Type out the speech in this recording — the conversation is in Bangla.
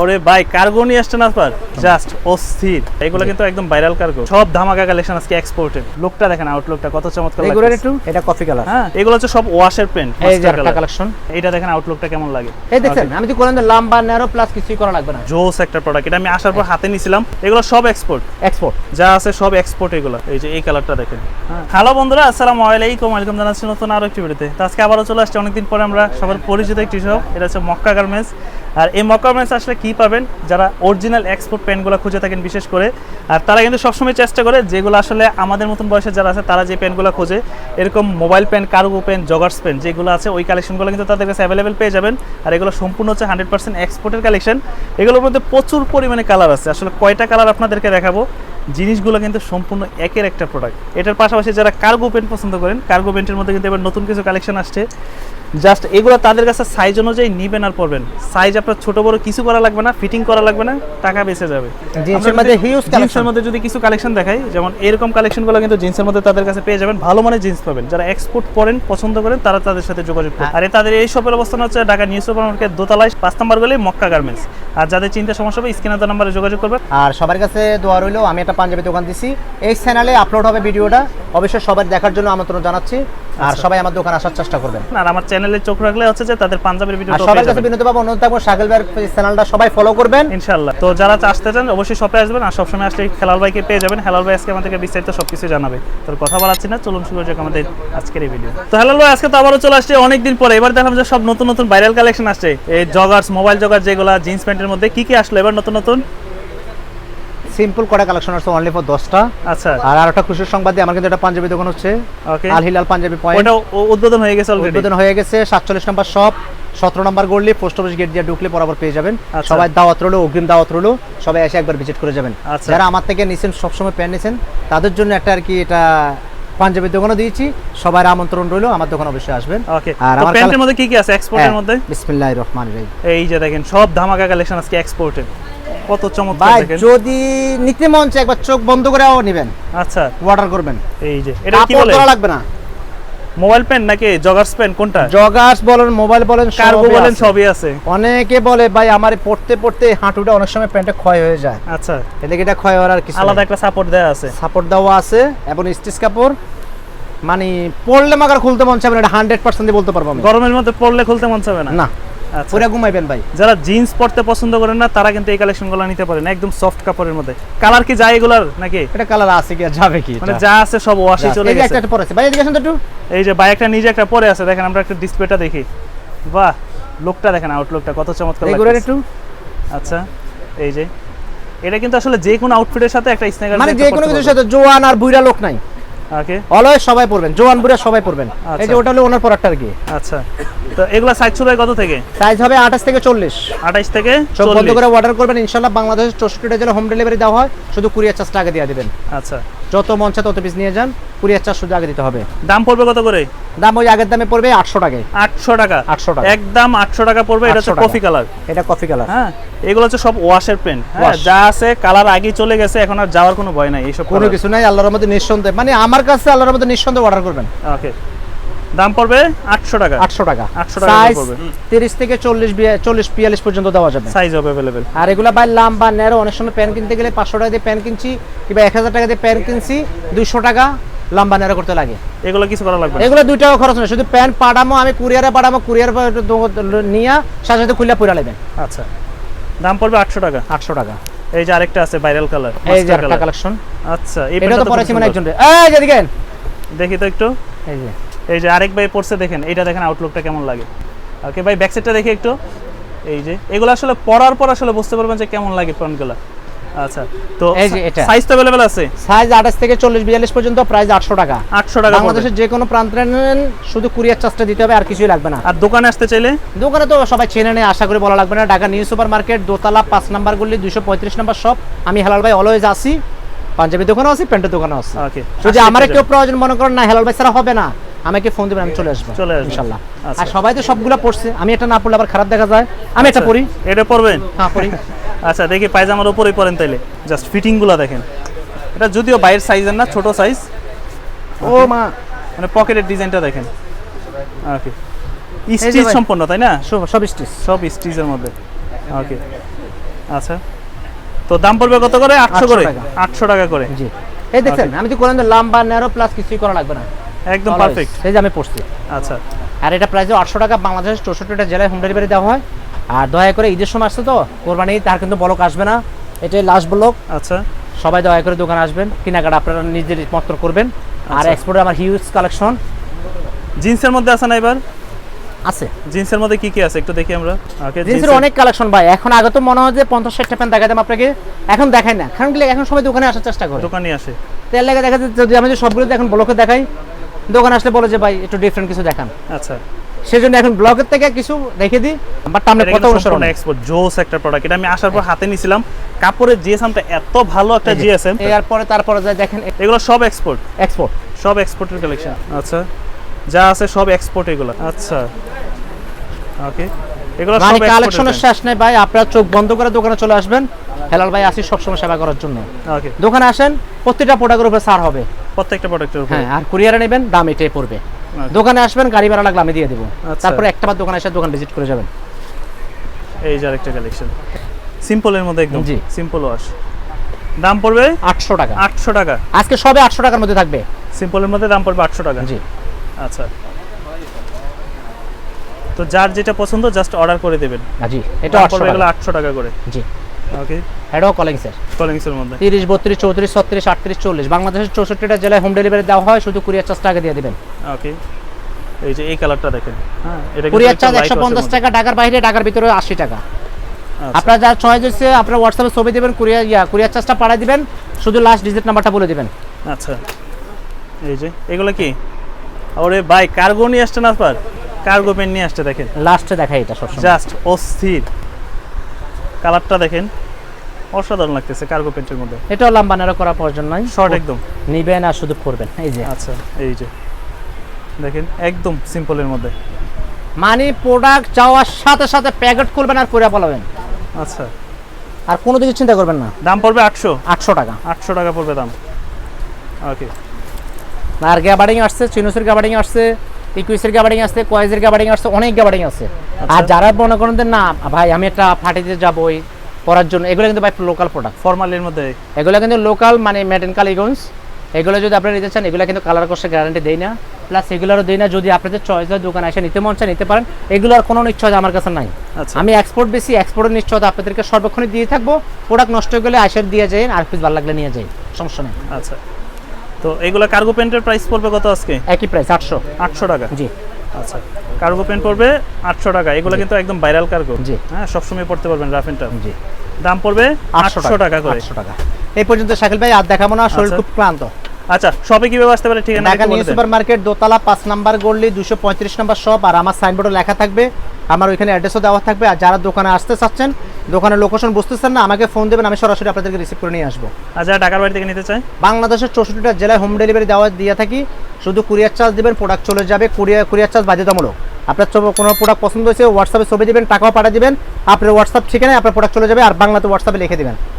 ওরে ভাই কার্গো নিয়ে আসছেন আপনার? জাস্ট অস্থির। এগুলো কিন্তু একদম ভাইরাল কার্গো সব ধামাকা কালেকশন আজকে এক্সপোর্টেড লুকটা দেখেন আউটলুকটা কত চমৎকার লাগতেছে। একটু এটা কফি কালার হ্যাঁ এগুলো হচ্ছে সব ওয়াশের পেন এই যে একটা কালেকশন এটা দেখেন আউটলুকটা কেমন লাগে। এই দেখছেন আমি তো লাম্বা ন্যারো প্লাস কিছুই করা লাগবে না। জোস একটা প্রোডাক্ট এটা আমি আসার পর হাতে নিছিলাম। এগুলো সব এক্সপোর্ট এক্সপোর্ট যা আছে সব এক্সপোর্ট এগুলো। এই যে এই কালারটা দেখেন। হ্যালো বন্ধুরা আসসালামু আলাইকুম। ওয়েলকাম জানাচ্ছি নতুন আরও একটি ভিডিওতে। তো আজকে আবারও চলে আসছে অনেকদিন পরে আমরা সবার পরিচিত একটি শপ এটা হচ্ছে মক্কা গার্মেন্টস আর এই মকামেন্স আসলে কী পাবেন? যারা অরিজিনাল এক্সপোর্ট প্যান্টগুলো খুঁজে থাকেন বিশেষ করে, আর তারা কিন্তু সবসময় চেষ্টা করে যেগুলো আসলে আমাদের মতন বয়সে যারা আছে, তারা যে প্যান্টগুলো খোঁজে, এরকম mobile pant cargo pant joggers pant যেগুলো আছে, ওই কালেকশনগুলো কিন্তু তাদের কাছে অ্যাভেলেবেল পেয়ে যাবেন। আর এগুলো সম্পূর্ণ হচ্ছে হান্ড্রেড পার্সেন্ট এক্সপোর্টের কালেকশন এগুলোর মধ্যে প্রচুর পরিমাণে কালার আছে। আসলে কয়টা কালার আপনাদেরকে দেখাবো? জিনিসগুলো কিন্তু সম্পূর্ণ একের একটা প্রোডাক্ট এটার পাশাপাশি যারা কার্গো প্যান্ট পছন্দ করেন কার্গো প্যান্টের মধ্যে কিন্তু এবার নতুন কিছু কালেকশন আসছে। জাস্ট এগুলো তাদের কাছে সাইজ অনুযায়ী নিবেন আর পড়বেন সাইজ আপনার ছোট বড় কিছু করা লাগবে না ফিটিং করা লাগবে না টাকা বেঁচে যাবে। জিন্সের মধ্যে যদি হিউজ জিন্সের মধ্যে যদি কিছু কালেকশন দেখাই যেমন এরকম কালেকশনগুলো কিন্তু জিন্সের মধ্যে তাদের কাছে পেয়ে যাবেন। ভালো মানের জিন্স পাবেন। যারা এক্সপোর্ট করেন পছন্দ করেন তারা তাদের সাথে যোগাযোগ। করেন। আর তাদের এই শপের অবস্থান হচ্ছে ঢাকা নিউ সুপার মার্কেট দোতলায় পাঁচ নম্বর গলি মক্কা গার্মেন্টস আর যাদের চিন্তা সমস্যা হবে স্ক্রিনে দেওয়া নাম্বারে যোগাযোগ করবেন। আর সবার কাছে দোয়া রইল আমি একটা পাঞ্জাবি দোকান দিছি। এই চ্যানেলে আপলোড হবে ভিডিওটা। অবশ্যই সবার দেখার জন্য আমন্ত্রণ জানাচ্ছি। আর আচ্ছা। সবাই আমার দোকান আসার চেষ্টা করবেন। আর আমার চ্যানেলে চোখ রাখলে হচ্ছে যে তাদের পাঞ্জাবের ভিডিও সবার কাছে বিনোদ বাবু অনুরোধ থাকব শাকিল ভাইয়ের চ্যানেলটা সবাই ফলো করবেন। ইনশাল্লাহ তো যারা আসতে চান অবশ্যই শপে আসবেন। আর সবসময় আসলে হেলাল ভাইকে পেয়ে যাবেন। হেলাল ভাই আজকে আমাদেরকে বিস্তারিত সবকিছু জানাবে। তোর কথা বলাচ্ছি না চলুন শুরু যাক আমাদের আজকের এই ভিডিও তো হেলাল ভাই আজকে তো আবারও চলে আসছে অনেকদিন পরে। এবার দেখলাম যে সব নতুন নতুন ভাইরাল কালেকশন আসছে। এই জগার্স মোবাইল জগার যেগুলা জিন্স প্যান্টের মধ্যে কি কি আসলো? এবার নতুন নতুন? সিম্পল কটা কালেকশন আছে অনলি ফর দশটা। আচ্ছা। আর আর একটা খুশির সংবাদ আমার কিন্তু একটা পাঞ্জাবি দোকান হচ্ছে। Okay Al Hilal Punjabi point ওটা উদ্বোধন হয়ে গেছে অলরেডি উদ্বোধন হয়ে গেছে সাতচল্লিশ নম্বর শপ সতেরো নম্বর গড়লি পোস্ট অফিস গেট দিয়ে ঢুকলে বরাবর পেয়ে যাবেন। আচ্ছা। সবাই দাওয়াত রইল অগ্রিম দাওয়াত রইল সবাই এসে একবার ভিজিট করে যাবেন। আচ্ছা। যারা আমার থেকে নিছেন সবসময় প্যান্ট নিছেন তাদের জন্য একটা আর কি এটা পাঞ্জাবি দোকানও দিয়েছি। সবার আমন্ত্রণ রইল আমার দোকান অবশ্যই আসবেন। আর আমার প্যান্টের মধ্যে কি কি আছে? এক্সপোর্টের মধ্যে? বিসমিল্লাহ রহমান রহিম। এই যে দেখেন সব ধামাকা কালেকশন আজকে এক্সপোর্টের কত চমৎকার ভাই যদি নিতে মন চায় একবার চোখ বন্ধ করেও নেবেন। আচ্ছা। অর্ডার করবেন। এই যে এটা কি বলে? লাগবে না। মোবাইল প্যান্ট নাকি জগার্স প্যান্ট কোনটা? জগার্স বলেন মোবাইল বলেন কার্গো বলেন সবই আছে। অনেকে বলে ভাই আমার পড়তে পড়তে হাঁটুটা অনেক সময় প্যান্টে ক্ষয় হয়ে যায়। আচ্ছা। এদিকে এটা ক্ষয় হওয়ার আর কিছু আলাদা একটা সাপোর্ট দেওয়া আছে। সাপোর্ট দেওয়া আছে এবং স্টিচ কাপড়। মানে পড়লে মাগার খুলতে মন চাবে না এটা হান্ড্রেড পার্সেন্ট বলতে পারব আমি। গরমের মধ্যে পড়লে খুলতে মন চাবে না? না। পুরা ঘুমাইবেন ভাই। যারা জিন্স পরতে পছন্দ করেন না তারা কিন্তু এই কালেকশনগুলো নিতে পারেন একদম সফট কাপড়ের মধ্যে। কালার কি যায় এগুলার নাকি? এটা কালার আছে কি যাবে কি মানে যা আছে সব ওয়াশে চলে এই গেছে। একটা একটা পড়েছে ভাই এদিকে আসুন তো একটু। এই যে বাইকটা নিজে একটা পরে আছে দেখেন আমরা একটা ডিসপ্লেটা দেখি। বাহ লোকটা দেখেন আউটলুকটা কত চমৎকার লাগছে একটু। আচ্ছা এই যে। এটা কিন্তু আসলে যে কোনো আউটফিটের সাথে একটা স্নেকার মানে যে কোনো কিছুর সাথে জোয়ান আর বুইরা লোক নাই। ওকে অলওয়েজ সবাই পড়বেন জোয়ান বুড়া সবাই পড়বেন এই যে আচ্ছা। ওটা হলো ওনার প্রোডাক্ট আর কি আচ্ছা। তো এগুলা সাইজ শুরু হয় কত থেকে? সাইজ হবে আঠাশ থেকে চল্লিশ। আঠাইশ থেকে সব বন্ধ করে অর্ডার করবেন ইনশাল্লাহ বাংলাদেশের চৌষট্টি জেলা হোম ডেলিভারি দেওয়া হয় শুধু কুরিয়ার চার্জটা আগে দিয়ে দিবেন। আচ্ছা। যত মন চায় তত পিস নিয়ে যান কুরিয়ার শুধু আগে দিতে হবে। দাম পড়বে কত করে? দাম ওই আগের দামে পড়বে আটশো টাকায়। আটশো টাকা? আটশো টাকা। একদম আটশো টাকা পড়বে এটা হচ্ছে কফি কালার এটা কফি কালার হ্যাঁ এগুলো হচ্ছে সব ওয়াশের পেন হ্যাঁ যা আছে কালার আগে চলে গেছে এখন আর যাওয়ার কোনো ভয় নাই এইসব কোনো কিছু নাই আল্লাহর মধ্যে নিঃসন্দেহ মানে আমার কাছে আল্লাহর মধ্যে নিঃসন্দেহ অর্ডার করবেন। ওকে দাম পড়বে আটশো টাকা। আটশো টাকা। 800 টাকা সাইজ পড়বে। তিরিশ থেকে চল্লিশ চল্লিশ বিয়াল্লিশ পর্যন্ত দেওয়া যাবে। সাইজ হবে অ্যাভেলেবেল আর এগুলা বাই লাম্বা ন্যারো অনেক সময় প্যান কিনতে গেলে পাঁচশো টাকা দিয়ে প্যান কিনছি কিংবা এক হাজার টাকা দিয়ে প্যান কিনছি দুইশো টাকা লম্বা ন্যারো করতে লাগে। এগুলো কিছু করা লাগবে এগুলো দুই টাকা খরচ নেই শুধু প্যান পাঠামো আমি কুরিয়ারে পাঠামো কুরিয়ার নিয়ে সাথে সাথে খুলে পুরা নেবেন আচ্ছা। দাম পড়বে আটশো টাকা। আটশো টাকা। এই যে আরেকটা আছে ভাইরাল কালার এই যে একটা কালেকশন আচ্ছা এটা তো পরেছি মানে একজন এই যে দেখেন। দেখি তো একটু। এই যে। এই যে আরেক ভাই পড়ছে দেখেন এইটা দেখেন আউটলুকটা কেমন লাগে। ওকে ভাই ব্যাক সাইডটা দেখি একটু। এই যে এগুলো আসলে পরার পর আসলে বুঝতে পারবেন যে কেমন লাগে ফ্রন্টগুলো আচ্ছা তো এই যে এটা। সাইজ তো অ্যাভেলেবেল আছে? সাইজ আঠাশ থেকে চল্লিশ বিয়াল্লিশ পর্যন্ত প্রাইস আটশো টাকা। আটশো টাকা পড়বে। বাংলাদেশের যে কোনো প্রান্তে নেন শুধু কুরিয়ার চার্জটা দিতে হবে আর কিছুই লাগবে না। আর দোকানে আসতে চাইলে? দোকানে তো সবাই চেনে নেয় আশা করি বলা লাগবে না। ঢাকা নিউ সুপার মার্কেট দোতলা পাঁচ নাম্বার গুলি দুইশো পঁয়ত্রিশ নাম্বার শপ আমি হেলাল ভাই অলওয়েজ আসি পাঞ্জাবি দোকানও আছি প্যান্টের দোকানও আছে। ওকে যদি আমার কেউ প্রয়োজন মনে করেন না হেলাল ভাই ছাড়া হবে না। আমাকে ফোন দেবেন আমি চলে আসব। চলে আসবেন। ইনশাল্লাহ। আচ্ছা। আর সবাই তো সবগুলো পড়ছে আমি এটা না পড়লে আবার খারাপ দেখা যায়। আমি এটা পড়ি। এটা পড়বেন? হ্যাঁ পড়ি। আচ্ছা দেখি পায়জামার উপরেই পরেন তাইলে। জাস্ট ফিটিংগুলো দেখেন। এটা যদিও বাইরের সাইজের না ছোট সাইজ। ও মা। মানে পকেটের ডিজাইনটা দেখেন। Okay stitch. সম্পন্ন তাই না? সব- সব স্টিচ। সব স্টিচের মধ্যে। ওকে আচ্ছা। তো দাম পড়বে কত করে? আটশো 800 করে। আটশো টাকা করে। জি। এই দেখছেন আমি তো করলাম লাম্বা ন্যারো প্লাস কিছুই করা লাগবে না। একদম পারফেক্ট এই যে আমি পড়ছি। আচ্ছা। আর এটা প্রাইস আটশো টাকা বাংলাদেশের চৌষট্টিটা জেলায় হোম ডেলিভারি দেওয়া হয়। আর দয়া করে ঈদের সময় আসছে তো কোরবানি তার কিন্তু ব্লক আসবে না। এটাই লাস্ট ব্লক আচ্ছা। সবাই দয়া করে দোকানে আসবেন কেনাকাটা আপনারা নিজের মত করবেন। আর আচ্ছা। এক্সপোর্টে আমার হিউজ কালেকশন জিন্সের মধ্যে আছে না এবার? আছে। জিন্সের মধ্যে কি কি আছে? একটু দেখি আমরা। ওকে জিন্সের অনেক কালেকশন ভাই। এখন আগে তো মনে হয় যে পঞ্চাশ ষাটটা প্যান্ট দেখাতাম আপনাকে। এখন দেখাই না। কারণ কি এখন সবাই দোকানে আসার চেষ্টা করে। দোকানে আসে। তেল লেগে দেখা যাচ্ছে যদি আমি সবগুলো এখন ব্লকে দেখাই দোকানে আসলে বলে যে ভাই একটু ডিফারেন্ট কিছু দেখান। আচ্ছা। সেজন্য এখন ব্লকের থেকে কিছু দেখে দিই বাট আমরা কত অনুসরণ এক্সপোর্ট জোস একটা প্রোডাক্ট এটা আমি আসার পর হাতে নিছিলাম। কাপড়ের জিএসএমটা এত ভালো একটা জিএসএম। এরপরে তারপরে যা দেখেন এগুলো সব এক্সপোর্ট এক্সপোর্ট সব এক্সপোর্টের কালেকশন আচ্ছা। যা আছে সব এক্সপোর্ট এগুলো। আচ্ছা। ওকে এগুলো সব কালেকশনের শেষ নেই ভাই। আপনারা চোখ বন্ধ করে দোকানে চলে আসবেন। হেলাল ভাই আসি সবসময় সেবা করার জন্য। ওকে দোকানে আসেন প্রত্যেকটা প্রোডাক্টের উপরে ছাড় হবে। প্রত্যেকটা প্রোডাক্টের উপর? হ্যাঁ আর কুরিয়ারে নেবেন দাম এটাই পড়বে। দোকানে আসবেন গাড়ি ভাড়া লাগলে আমি দিয়ে দেবো। আচ্ছা। তারপরে একটা বার দোকানে এসে দোকান ভিজিট করে যাবেন। এই যে আরেকটা কালেকশন সিম্পলের মধ্যে একদম। জি। সিম্পল ওয়াশ দাম পড়বে? আটশো টাকা। আটশো টাকা। আজকে সবে আটশো টাকার মধ্যে থাকবে। সিম্পলের মধ্যে দাম পড়বে আটশো টাকা? জি। আচ্ছা। তো যার যেটা পছন্দ জাস্ট অর্ডার করে দেবেন। জি। এটা দাম আটশো পড়বে টাকা। এগুলো আটশো টাকা করে। জি। ওকে কলিংসের মধ্যে। বাংলাদেশের চৌষট্টিটা জেলায় হোম ডেলিভারি দেওয়া হয় শুধু কুরিয়ার দিয়ে দেবেন। ওকে এই যে এই কালারটা দেখেন। হ্যাঁ। এটা কুরিয়ার চার্জ। টাকা ঢাকার বাইরে ঢাকার ভিতরে আশি টাকা। আচ্ছা, আপনার যার চয়েস হচ্ছে আপনার হোয়াটসঅ্যাপে ছবি দেবেন কুরিয়ার ইয়া কুরিয়ার চার্জটা পাঠিয়ে দিবেন শুধু লাস্ট ডিজিট নাম্বারটা বলে দিবেন। আচ্ছা। এই যে এগুলো কি? ওরে ভাই কার্গো নিয়ে আপনার? কার্গো পেন নিয়ে আসছে দেখেন। লাস্টে দেখাই এটা সবসময়। জাস্ট অস্থির। কালারটা দেখেন। অসাধারণ লাগতেছে কার্গো পেন্টের মধ্যে। এটাও লাম্বানারও করার প্রয়োজন নাই শর্ট একদম। নিবেন আর শুধু পরবেন এই যে। আচ্ছা এই যে। দেখেন একদম সিম্পলের মধ্যে। মানে প্রোডাক্ট যাওয়ার সাথে সাথে প্যাকেট করবেন আর পরে পালাবেন আচ্ছা। আর কোনো দিকে চিন্তা করবেন না। দাম পড়বে আটশো। আটশো টাকা। আটশো টাকা পড়বে দাম। ওকে আর গ্যাবার্ডিং আসছে চিনোসের গ্যাবার্ডিং আসছে ইকুইসের গ্যাবার্ডিং আসছে কয়েজের গ্যাবার্ডিং আসছে অনেক গ্যাবার্ডিং আছে আচ্ছা। আর যারা মনে করেন না ভাই আমি একটা ফাটিতে যাবই পড়ার জন্য। এগুলো কিন্তু ভাই লোকাল প্রোডাক্ট ফর্মালির মধ্যে? এগুলো কিন্তু লোকাল মানে মেড ইন কালীগঞ্জ এগুলো যদি আপনারা নিতে চান এগুলো কিন্তু কালার কোর্সের গ্যারান্টি দেয় না। প্লাস এগুলোরও দেয় না যদি আপনাদের চয়েস হয় দোকানে এসে নিতে মন চায় নিতে পারেন। এগুলোর কোনো নিশ্চয়তা আমার কাছে নাই। আচ্ছা। আমি এক্সপোর্ট বেশি এক্সপোর্টের নিশ্চয়তা আপনাদেরকে সর্বক্ষণই দিয়ে থাকব। প্রোডাক্ট নষ্ট হয়ে গেলে আইসার দিয়ে যায় আর পিস ভালো লাগলে নিয়ে যাই। সমস্যা নেই। আচ্ছা। তো এগুলো কার্গো প্যান্টের প্রাইস পড়বে কত আজকে? একই প্রাইস আটশো। আটশো টাকা। জি। আচ্ছা কার্গো প্যান্ট পড়বে আটশো টাকা। এগুলো কিন্তু একদম ভাইরাল কার্গো জি। হ্যাঁ সবসময় পড়তে পারবেন রাফ এন্ড টাফ জি। দাম পড়বে আটশো টাকা করে। আটশো টাকা। এই পর্যন্ত শাকিল ভাই আর দেখাবো না শরীর আচ্ছা। খুব ক্লান্ত। আচ্ছা শপে কীভাবে আসতে পারে ঠিকানা ঢাকা নিউ সুপার মার্কেট দোতলা পাঁচ নাম্বার গল্লি দুশো পঁয়ত্রিশ নাম্বার শপ আর আমার সাইনবোর্ডে লেখা থাকবে আমার ওইখানে অ্যাড্রেসও দেওয়া থাকবে আর যারা দোকানে আসতে চাচ্ছেন দোকানের লোকেশন বুঝতেছেন না আমাকে ফোন দেবেন আমি সরাসরি আপনাদেরকে রিসিভ করে নিয়ে আসব। আর যারা ঢাকার বাড়ি থেকে নিতে চায়? বাংলাদেশের চৌষট্টিটা জেলায় হোম ডেলিভারি দেওয়া দিয়ে থাকি শুধু কুরিয়ার চার্জ দেবেন প্রোডাক্ট চলে যাবে, কুরিয়ার কুরিয়ার চার্জ বাধ্যতামূলক। আপনার কোনো প্রোডাক্ট পছন্দ হয়েছে হোয়াটসঅ্যাপে ছবি দেবেন, টাকাও পাঠিয়ে দেবেন, আপনার হোয়াটসঅ্যাপ ঠিকানায় আপনার প্রোডাক্ট চলে যাবে, আর বাংলাতে হোয়াটসঅ্যাপে লিখে দেবেন।